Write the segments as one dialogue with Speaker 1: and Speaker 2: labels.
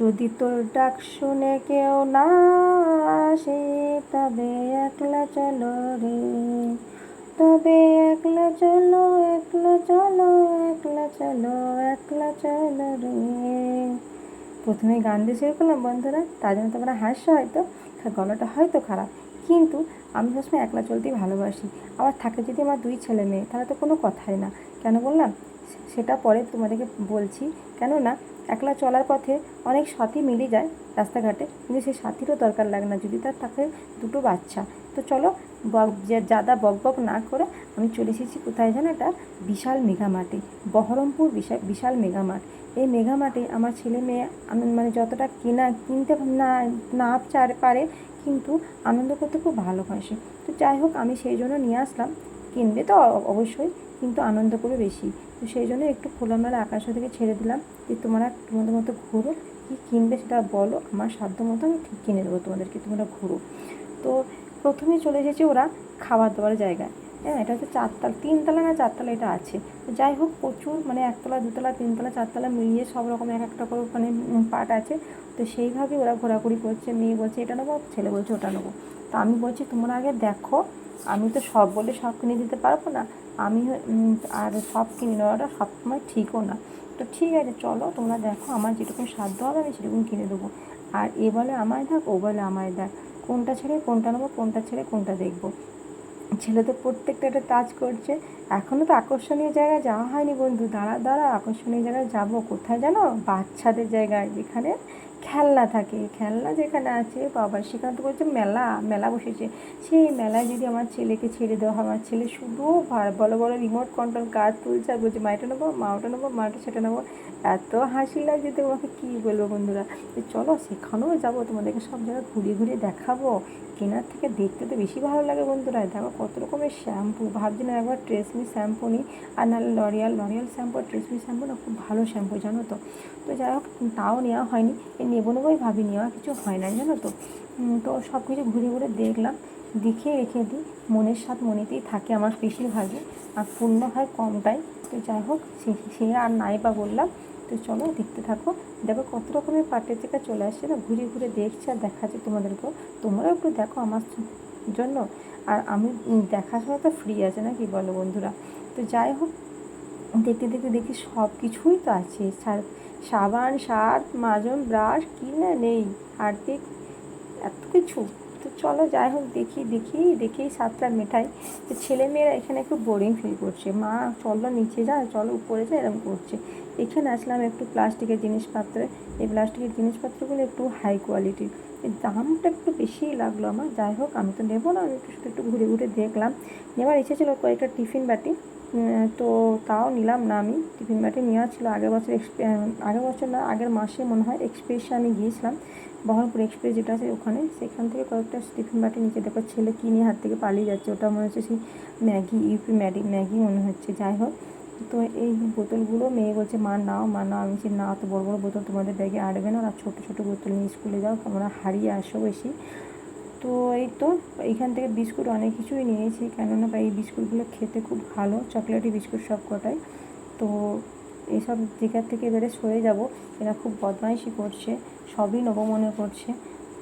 Speaker 1: যদি তোর ডাক শুনে কেউ না আসে, তবে একলা চলো রে। তবে একলা চলো একলা চলো একলা চলো একলা চলো রে। প্রথমে গান দিয়ে শুরু করলাম, বন্ধুরা, তার জন্য তোমরা হাসছো হয়তো গলাটা হয়তো খারাপ। কিন্তু আমি সবসময় একলা চলতেই ভালোবাসি। আবার থাকে যদি আমার দুই ছেলে মেয়ে, তাহলে তো কোনো কথাই না। কেন বললাম? সেটা পরে তোমাদেরকে বলছি। কেননা, একলা চলার পথে অনেক সাথী মিলে যায় রাস্তাঘাটে, কিন্তু সেই সাথীরও দরকার লাগে না, যদি তার থাকে দুটো বাচ্চা। তো চলো, বক যাদা বক বক না করে আমি চলে এসেছি কোথায় জানো এটা বিশাল মেঘামাটি বহরমপুর বিশাল বিশাল মেঘামাঠ এই মেঘামাঠে আমার ছেলে মেয়ে আনন্দ মানে যতটা কেনা, কিনতে না না চার পারে, কিন্তু আনন্দ করতে খুব ভালোবাসে। তো যাই হোক, আমি সেই জন্য নিয়ে আসলাম। কিনবে তো অবশ্যই। কিন্তু আনন্দ করবে বেশি। তো সেই জন্য একটু খোলামেলা আকাশ থেকে ছেড়ে দিলাম। যে তোমরা তোমাদের মতো ঘুরো, কী কিনবে সেটা বলো। আমার সাধ্য মতো আমি ঠিক কিনে দেবো তোমাদেরকে, তোমরা ঘুরো। তো প্রথমে চলে এসেছে ওরা খাবার দাবার জায়গায়। হ্যাঁ এটা হচ্ছে চারতলা, তিনতলা না চারতলা এটা আছে। যাই হোক, প্রচুর মানে একতলা, দুতলা, তিনতলা, চারতলা মিলিয়ে সব রকম এক একটা করে মানে পার্ট আছে। তো সেইভাবে ওরা ঘোরাঘুরি করছে, মেয়ে বলছে, এটা নেব? ছেলে বলছে, ওটা নেব। তো আমি বলছি, তোমরা আগে দেখো। আমি তো সব বলে সব কিনে দিতে পারব না। আমি আর সব কিনে নেওয়াটা সবসময় ঠিকও না। তো ঠিক আছে, চলো তোমরা দেখো আমার যেটুকু সাধ্য হবে আমি সেরকম কিনে দেবো। আর এ বলে আমায় দেখ, ও বলে আমায় দেখ। কোনটা ছেড়ে কোনটা নেব, কোনটা ছেড়ে কোনটা দেখব। ছেলে তো প্রত্যেকটা একটা টাচ করছে। এখনও তো আকর্ষণীয় জায়গায় যাওয়া হয়নি বন্ধু। দাঁড়া দাঁড়া, আকর্ষণীয় জায়গায় যাব। কোথায় জানো? বাচ্চাদের জায়গায় যেখানে খেলনা থাকে। খেলনা যেখানে আছে বাবা সেখানে তো বলছে মেলা মেলা বসেছে। সেই মেলায় যদি আমার ছেলেকে ছেড়ে দেওয়া হয়, আমার ছেলে শুধু বড় বড় রিমোট কন্ট্রোল কাজ তুলছে আর বলছে মাইটা নেব, মাওটা নেব মাটা সেটা নেব। এত হাসি লাগছে তোমাকে, কী বলব বন্ধুরা? চলো, সেখানেও যাব, তোমাদেরকে সব জায়গায় ঘুরিয়ে ঘুরিয়ে দেখাবো। কেনার থেকে দেখতে তো বেশি ভালো লাগে বন্ধুরা। দেখো কত রকমের শ্যাম্পু। ভাবছি না একবার ট্রেসমি শ্যাম্পু নিই। আর নাহলে লরিয়াল লরিয়াল শ্যাম্পু আর ট্রেসমি শ্যাম্পু না খুব ভালো শ্যাম্পু, জানো তো? তো যাই হোক, তাও নেওয়া হয়নি। নেব নেবোই ভাবি, নেওয়া কিছু হয় না জানো তো? তো সব কিছু ঘুরে ঘুরে দেখলাম। দেখে রেখে দিই। মনের স্বাদ মনেতেই থাকে আমার বেশিরভাগই। আর পূর্ণ হয় কমটাই। তো যাই হোক সে আর নাই বা বললাম। তো চলো দেখতে থাকো। দেখো কত রকমের পাটের থেকে চলে আসছে না, ঘুরে ঘুরে দেখছে আর দেখাচ্ছে তোমাদেরকেও। তোমরাও একটু দেখো আমার জন্য। আর আমি সময় তো ফ্রি আছে না, কি বলো বন্ধুরা? তো যাই হোক, দেখতে দেখতে দেখি সব কিছুই তো আছে। সা- সাবান সার্ফ মাজন, ব্রাশ, কি না নেই? হারপিক এত কিছু। তো চলো যাই হোক, দেখি দেখি দেখি সাতটা মেঠাই তো ছেলেমেয়েরা এখানে একটু বোরিং ফিল করছে। মা, চলো নিচে যা, চলো উপরে যা এরকম করছে। এখানে আসলাম একটু প্লাস্টিকের জিনিসপত্রে। এই প্লাস্টিকের জিনিসপত্রগুলো একটু হাই কোয়ালিটির দামটা একটু বেশিই লাগল আমার। যাই হোক, আমি তো নেব না, আমি একটু শুধু একটু ঘুরে ঘুরে দেখলাম। নেওয়ার ইচ্ছে ছিল কয়েকটা টিফিন বাটি। তো তাও নিলাম না আমি। টিফিন বাটি নেওয়া ছিল আগের বছর আগের বছর না, আগের মাসে মনে হয় এক্সপ্রেসে আমি গিয়েছিলাম। বহরমপুর এক্সপ্রেস যেটা আছে ওখানে। সেখান থেকে কয়েকটা টিফিন বাটি নিচে দেখো ছেলে কিনে হাত থেকে পালিয়ে যাচ্ছে। ওটা মনে হচ্ছে সেই ম্যাগি, ইউপি ম্যাগি ম্যাগি মনে হচ্ছে। যাই হোক তো এই বোতলগুলো মেয়ে বলছে, মা, নাও মা, নাও। আমি বলছি, না তো বড় বড় বোতল তোমাদের ব্যাগে আটবে না। আর ছোটো ছোটো বোতল নিয়ে স্কুলে যাও তোমরা হারিয়ে আসো বেশি। তো এই তো এইখান থেকে বিস্কুট অনেক কিছুই নিয়েছি। কেননা বা এই বিস্কুটগুলো খেতে খুব ভালো, চকলেটি বিস্কুট সব কটাই তো এইসব জায়গার থেকে এবারে সরে যাব। এরা খুব বদমাইশি করছে, সবই নেব মনে করছে।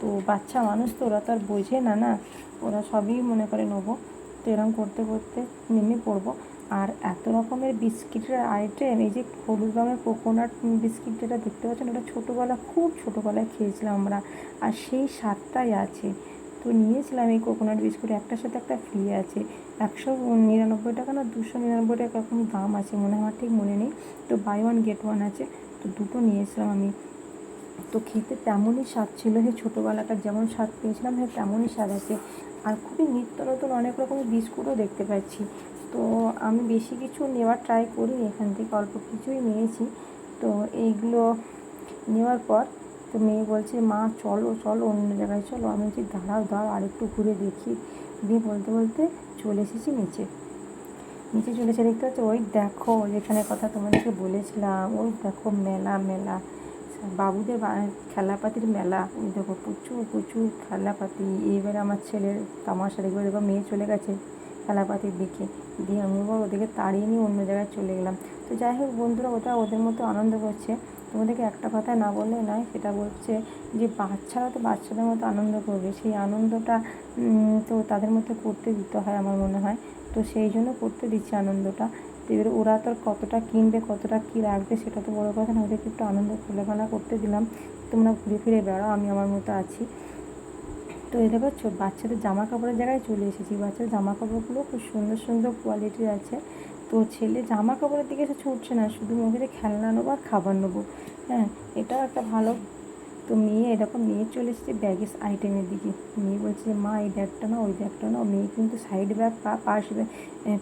Speaker 1: তো বাচ্চা মানুষ তো, ওরা তো আর বোঝে না না? ওরা সবই মনে করে নেব। তো এরকম করতে করতে নেমে পড়ব। আর এত রকমের বিস্কিটের আইটেম এই যে হলুদ রঙের কোকোনাট বিস্কিট যেটা দেখতে পাচ্ছেন, ওটা ছোটোবেলা, খুব ছোটোবেলায় খেয়েছিলাম আমরা, আর সেই স্বাদটাই আছে। তো নিয়েছিলাম এই কোকোনাট বিস্কুট, একটার সাথে একটা ফ্রি আছে। একশো নিরানব্বই টাকা না দুশো নিরানব্বই টাকা এরকম দাম আছে, মনে আমার ঠিক মনে নেই। তো বাই ওয়ান গেট ওয়ান আছে, তো দুটো নিয়েছিলাম আমি। তো খেতে তেমনই স্বাদ ছিল সেই ছোটোবেলাকার যেমন স্বাদ পেয়েছিলাম হ্যাঁ তেমনই স্বাদ আছে। আর খুবই নিত্য নতুন অনেক রকমের বিস্কুটও দেখতে পাচ্ছি। তো আমি বেশি কিছু নেওয়ার ট্রাই করি এখান থেকে অল্প কিছুই নিয়েছি। তো এইগুলো নেওয়ার পর তো মেয়ে বলছে, মা, চলো চলো, অন্য জায়গায় চলো। আমি বলছি, দাঁড়াও দাঁড়াও, আরেকটু ঘুরে দেখি। দিয়ে বলতে বলতে চলে এসেছি নিচে। নিচে চলে এসে দেখতে পাচ্ছি, ওই দেখো, যেখানে কথা তোমাদেরকে বলেছিলাম, ওই দেখো মেলা মেলা। বাবুদের খেলাপাতির মেলা। ওই দেখো প্রচুর প্রচুর খেলাপাতি। এবারে আমার ছেলের তামাশা দেখবে দেখো মেয়ে চলে গেছে। খেলাপাতির দিকে দিয়ে আমি আবার ওদেরকে তাড়িয়ে নিয়ে অন্য জায়গায় চলে গেলাম। তো যাই হোক বন্ধুরা, ওটা ওদের মতো আনন্দ করছে। তোমাদেরকে একটা কথা না বললে নয়, সেটা বলছে যে বাচ্চারা তো বাচ্চাদের মতো আনন্দ করবে। সেই আনন্দটা তো তাদের মধ্যে করতে দিতে হয় আমার মনে হয়। তো সেই জন্য করতে দিচ্ছে আনন্দটা। তো এবার ওরা তো কতটা কিনবে, কতটা কী রাখবে, সেটা তো বড় কথা না, ওদেরকে একটু আনন্দ খোলামেলা করতে দিলাম। তোমরা ঘুরে ফিরে বেড়াও, আমি আমার মতো আছি। তো এই দেখো বাচ্চাদের জামা কাপড়ের জায়গায় চলে এসেছি। বাচ্চাদের জামা কাপড়গুলো খুব সুন্দর সুন্দর কোয়ালিটির আছে। তো ছেলে জামা কাপড়ের দিকে এসে ছুটছে না, শুধু মুখে খেলনা নেব আর খাবার নেব। হ্যাঁ এটাও একটা ভালো। তো মেয়ে এরকম, মেয়ে চলে এসেছে ব্যাগের আইটেমের দিকে। মেয়ে বলছে যে মা, এই ব্যাগটা না ওই ব্যাগটা না মেয়ে কিন্তু সাইড ব্যাগ বা পাশ ব্যাগ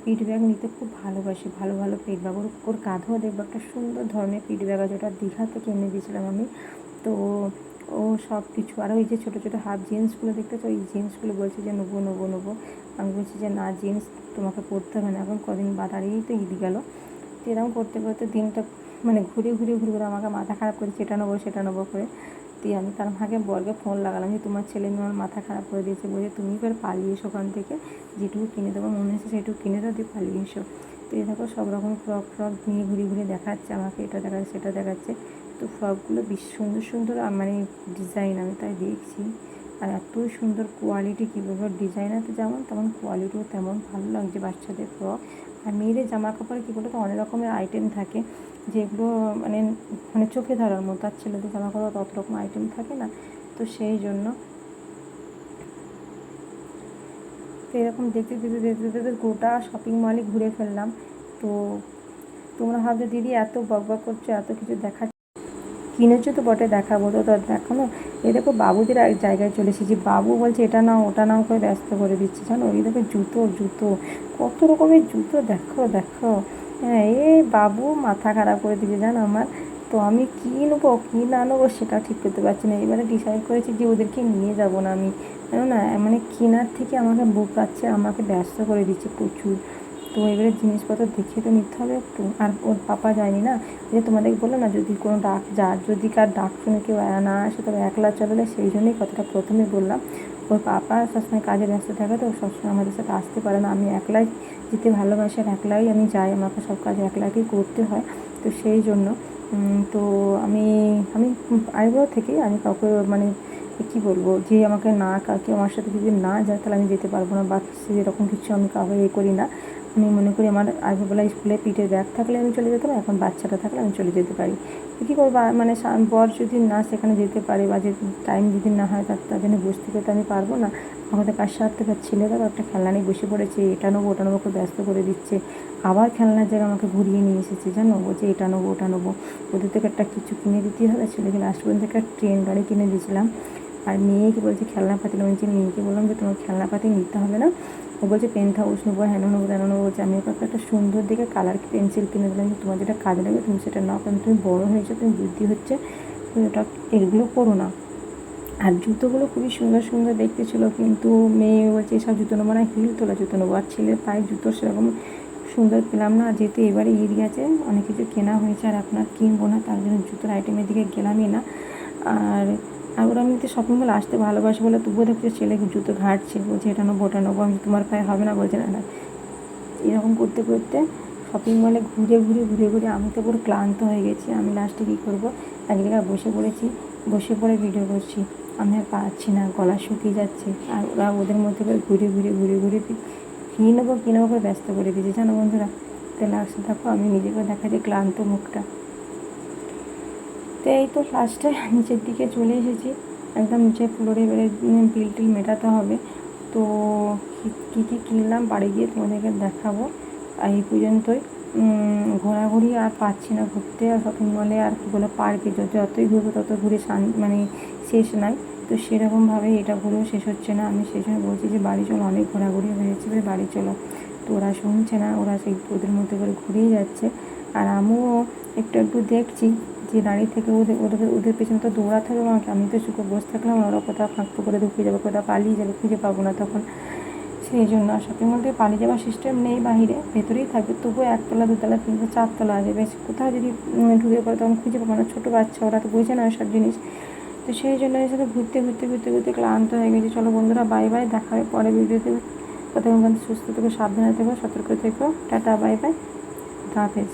Speaker 1: পিঠ ব্যাগ নিতে খুব ভালোবাসে। ভালো ভালো পিঠ ব্যাগ ওর ওর কাঁধেও দেখব, একটা সুন্দর ধরনের পিঠ ব্যাগ আছে। ওটা দীঘা থেকে এনে দিয়েছিলাম আমি। তো ও সব কিছু। আর ওই যে ছোটো ছোটো হাফ জিন্সগুলো দেখতেছো ওই জিন্সগুলো বলছে যে, নেব নেব নেব। আমি বলছি যে, না জিন্স তোমাকে পরতে হবে না। এখন কদিন বা দাঁড়িয়েই তো ঈদ গেল। তো এরকম করতে করতে দিনটা মানে ঘুরে ঘুরে ঘুরে ঘুরে আমাকে মাথা খারাপ করে, সেটা নেব সেটা নেব করে। দিয়ে আমি তার মাকে বরকে ফোন লাগালাম যে, তোমার ছেলে মেয়ে মাথা খারাপ করে দিয়েছে। বলে তুমি এবার পালিয়ে এসো ওখান থেকে। যেটুকু কিনে দেবো, মনে হচ্ছে সেটুকু কিনে দাও, দিয়ে পালিয়ে এসো। তো দেখো সব রকম ফ্রক ফ্রক নিয়ে ঘুরে ঘুরে দেখাচ্ছে আমাকে, এটা দেখাচ্ছে, সেটা দেখাচ্ছে। তো ফ্রকগুলো বেশ সুন্দর সুন্দর মানে ডিজাইন আমি তাই দেখছি। আর এতই সুন্দর কোয়ালিটি, কী বলব, ডিজাইনার তো যেমন তেমন কোয়ালিটিও তেমন ভালো লাগছে বাচ্চাদের ফ্রক। আর মেয়েদের জামা কাপড়ে কী বলতো, অনেক রকমের আইটেম থাকে, যেগুলো মানে মানে চোখে ধরার মতো, আর ছেলেদের জামা কাপড় তত রকম আইটেম থাকে না। তো সেই জন্য তো এরকম দেখতে দেখতে দেখতে দেখতে গোটা শপিং মলে ঘুরে ফেললাম। তো তোমরা ভাবছ, দিদি, এত বক বক করছ, এত কিছু দেখা কিনেছো তো বটে, দেখাবো তো তো দেখো না এই দেখো, বাবুদের এক জায়গায় চলে এসেছি। বাবু বলছে, এটা নাও, ওটা নাও করে ব্যস্ত করে দিচ্ছে। জানো ওই দেখো জুতো জুতো। কত রকমের জুতো, দেখো দেখো। হ্যাঁ এ বাবু মাথা খারাপ করে দিচ্ছে জানো আমার। তো আমি কী নেব, কী না নেব, সেটা ঠিক করতে পারছি না। এবারে ডিসাইড করেছি যে ওদেরকে নিয়ে যাব না আমি। কেন না মানে কেনার থেকে আমাকে বুক পাচ্ছে, আমাকে ব্যস্ত করে দিচ্ছে প্রচুর। তো এবারে জিনিসপত্র দেখে তো নিতে হবে একটু। আর ওর পাপা যায়নি না যে তোমাদেরকে বলল না, যদি কোনো ডাক যা, যদি কার ডাক শুনে কেউ না আসে, তবে একলা চলে সেই জন্যই কথাটা প্রথমে বললাম। ওর পাপা সবসময় কাজে ব্যস্ত থাকে তো, সবসময় আমাদের সাথে আসতে পারে না। আমি একলাই যেতে ভালোবাসি আর একলাই আমি যাই, আমাকে সব কাজ একলাকেই করতে হয়। তো সেই জন্য তো আমি আমি আইবুড়ো থেকেই আমি কাউকে মানে কী বলব? যে আমাকে না, কাউকে আমার সাথে যদি না যায়, তাহলে আমি যেতে পারব না। বা সেরকম কিছু আমি কাউকে এ করি না। আমি মনে করি আমার আগেবেলা স্কুলে পিঠের ব্যাগ থাকলে আমি চলে যেতাম এখন বাচ্চাটা থাকলে আমি চলে যেতে পারি। কী করব? মানে বর যদি না সেখানে যেতে পারে বা যে টাইম যদি না হয়, তার তার জন্য বসতে তো আমি পারব না। আমাদের কাজ সারতে পার ছেলেরাও একটা খেলনা নিয়ে বসে পড়েছে, এটা নেব, ওটা নেব খুব ব্যস্ত করে দিচ্ছে। আবার খেলনার জায়গায় আমাকে ঘুরিয়ে নিয়ে এসেছে, জানো? বলছে এটা নেব, ওটা নেব। ওদের থেকে একটা কিছু কিনে দিতেই হবে, ছেলেকে লাস্ট পর্যন্ত একটা ট্রেন গাড়ি কিনে দিয়েছিলাম। আর মেয়েকে বলছে খেলনাপাতি নেব। যে মেয়েকে বললাম যে, তোমার খেলনা পাতি নিতে হবে না। ও বলছে পেন হাউস নেব হ্যানো নেব তেন নেব? বলছে, আমি ওকে একটা সুন্দর দিকে কালার পেন্সিল কিনে দিলাম যে, তোমার যেটা কাজে লাগবে তুমি সেটা নাও, কারণ তুমি বড়ো হয়েছো, তুমি বুদ্ধি হচ্ছে, তুমি ওটা এগুলো করো না। আর জুতোগুলো খুবই সুন্দর সুন্দর দেখতে ছিল, কিন্তু মেয়ে বলছে, এসব জুতো নেব না, হিল তোলা জুতো নেব। আর ছেলের পায়ে জুতো সেরকম সুন্দর পেলাম না, যেহেতু এবারে ঈদ গেছে, অনেক কিছু কেনা হয়েছে, আর আপনার কিনবো না, তার জন্য জুতোর আইটেমের দিকে গেলামই না। আর আর ওরা এমনিতে শপিং মল আসতে ভালোবাসে বলে, তবুও দেখছে ছেলে জুতো ঘাটছে। বলছে, এটা নেব, ওটা নেব, আমি তোমার পায়ে হবে না। বলছে, না না। এরকম করতে করতে শপিং মলে ঘুরে ঘুরে ঘুরে ঘুরে আমি তো পুরো ক্লান্ত হয়ে গেছি। আমি লাস্টে কী করব? এক জায়গায় বসে পড়েছি, বসে পড়ে ভিডিও করছি। আমি আর পারছি না, গলা শুকিয়ে যাচ্ছে। আর ওরা ওদের মধ্যে করে ঘুরে ঘুরে ঘুরে ঘুরে কী নেব কী নেব করে ব্যস্ত করে দিয়েছে। জানো বন্ধুরা তো লাস্টে দেখো আমি নিজেকে দেখাচ্ছি ক্লান্ত মুখটা। তো এই তো লাস্টে নিচের দিকে চলে এসেছি। একদম নিচে ফ্লোরে এবারে বিল টিল মেটাতে হবে। তো কী কী কিনলাম? বাড়ি গিয়ে তোমাদেরকে দেখাবো। এই পর্যন্তই। ঘোরাঘুরি আর পাচ্ছি না ঘুরতে। আর শপিং মলে আর কী পার্কে যত, যতই ঘুরবো, তত ঘুরে শান মানে শেষ নাই। তো সেরকমভাবে এটা ঘুরেও শেষ হচ্ছে না। আমি সেই জন্য বলছি যে, বাড়ি চলো, অনেক ঘোরাঘুরি হয়েছে বলে বাড়ি চলো। তো ওরা শুনছে না, ওরা সেই ওদের মধ্যে করে ঘুরেই যাচ্ছে। আর আমিও একটু একটু দেখছি। যে দাঁড়িয়ে থেকে ওদের ওদের ওদের পেছনে তো দৌড়াতে হবে আমাকে। আমি তো চুপে বসে থাকলাম ওরা কোথাও ফাঁক করে ঢুকিয়ে যাবে, কোথাও পালিয়ে যাবে, খুঁজে পাবো না তখন। সেই জন্য শপিং মল থেকে পালিয়ে যাওয়ার সিস্টেম নেই বাহিরে, ভেতরেই থাকবে। তবুও একতলা, দুতলা, তিনতলা, চারতলা আছে। বেশ, কোথাও যদি ঢুকে পড়ে তখন খুঁজে পাবো না। ছোটো বাচ্চা, ওরা তো বোঝে না সব জিনিস। তো সেই জন্য এর সাথে ঘুরতে ঘুরতে ঘুরতে ঘুরতে ক্লান্ত হয়ে গেছে। চলো বন্ধুরা বাই বাই দেখা হবে পরে ভিডিওতে। কোথাও সুস্থ থেকো, সাবধানে থেকো, সতর্ক থেকো। টাটা বাই বাই হাফেজ।